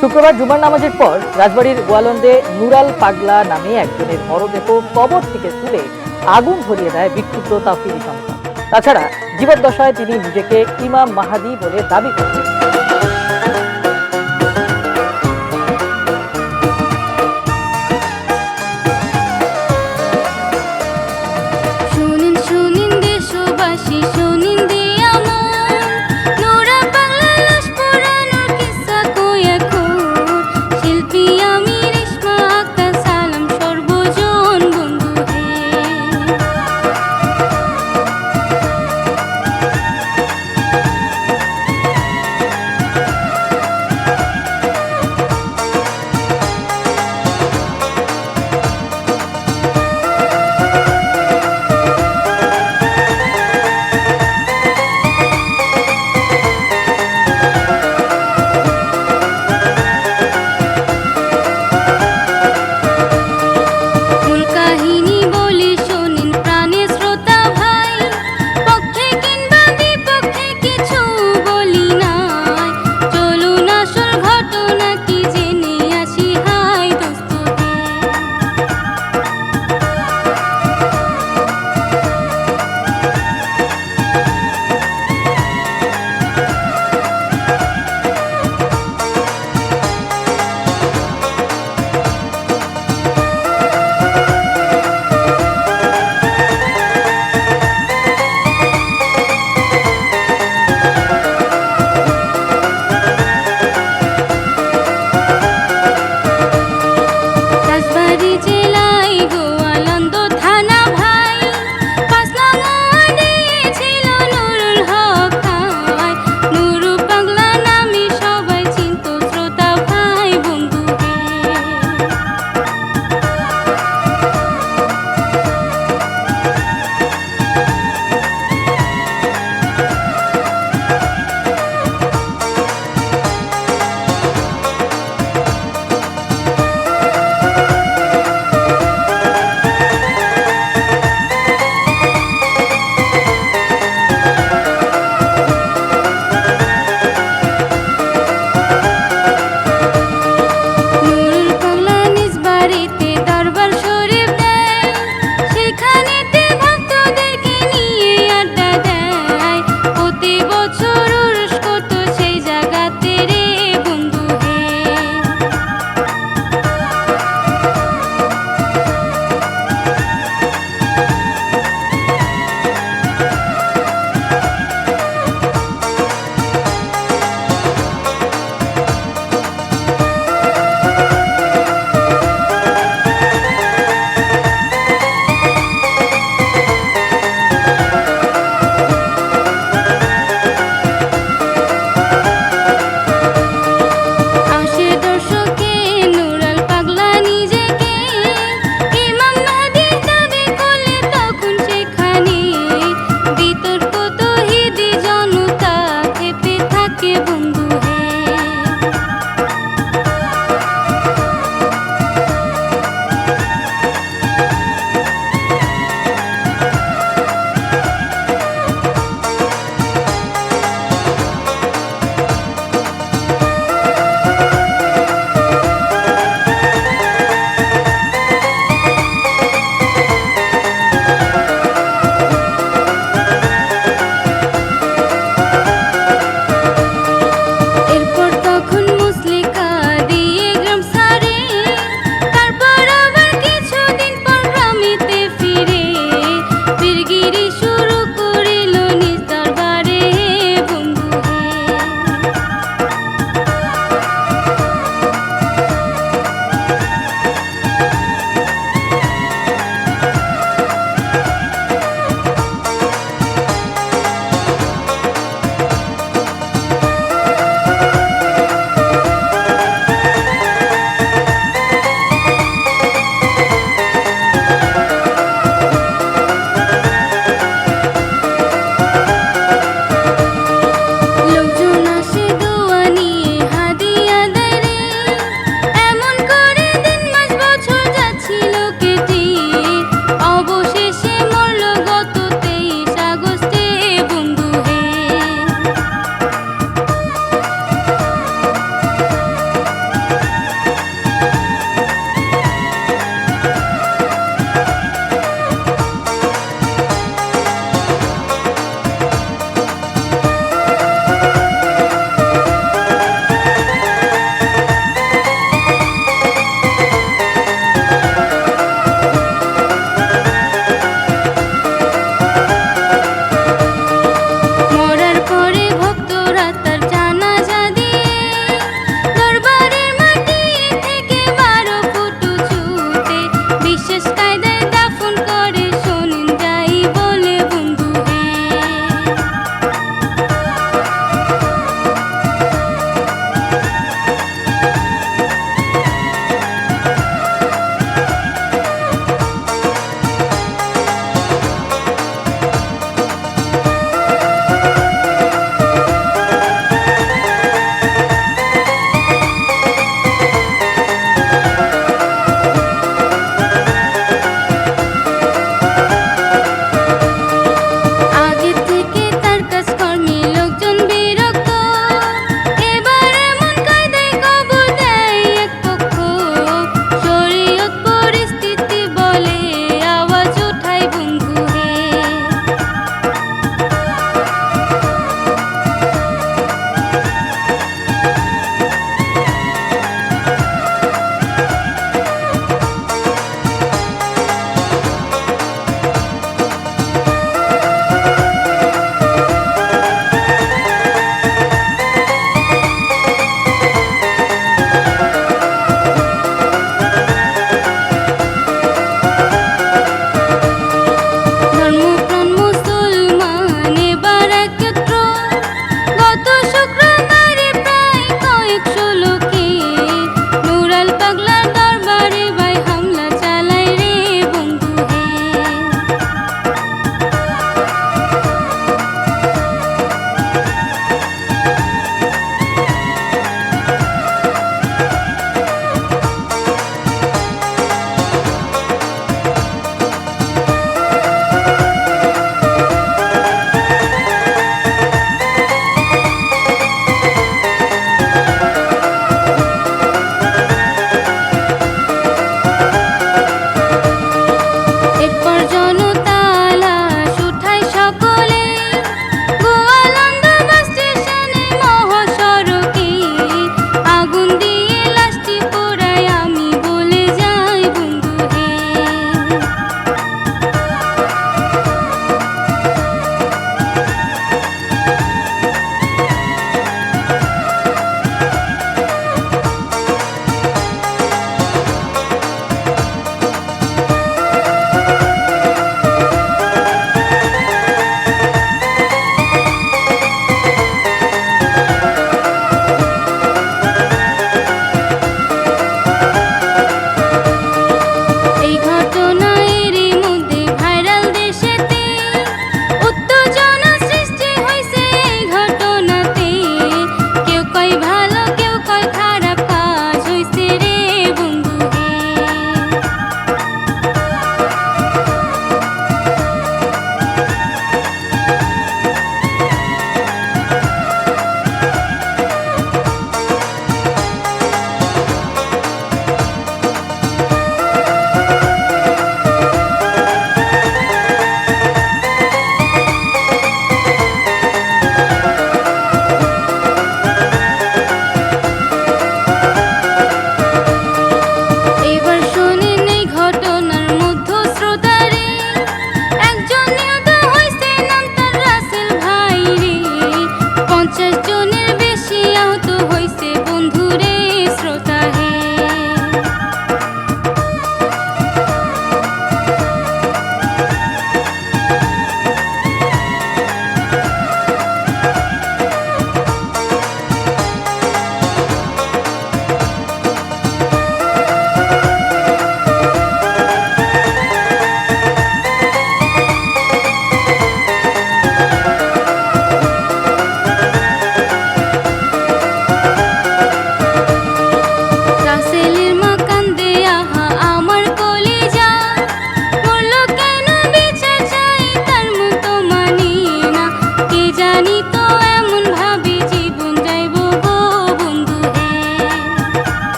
শুক্রবার জুমার নামাজের পর রাজবাড়ির গোয়ালন্দে নুরাল পাগলা নামে একজনের মরদেহ কবর থেকে তুলে আগুন ধরিয়ে দেয় বিক্ষুব্ধ তাফিরি সংস্থা। তাছাড়া জীবদ্দশায় তিনি নিজেকে ইমাম মাহাদি বলে দাবি করতেন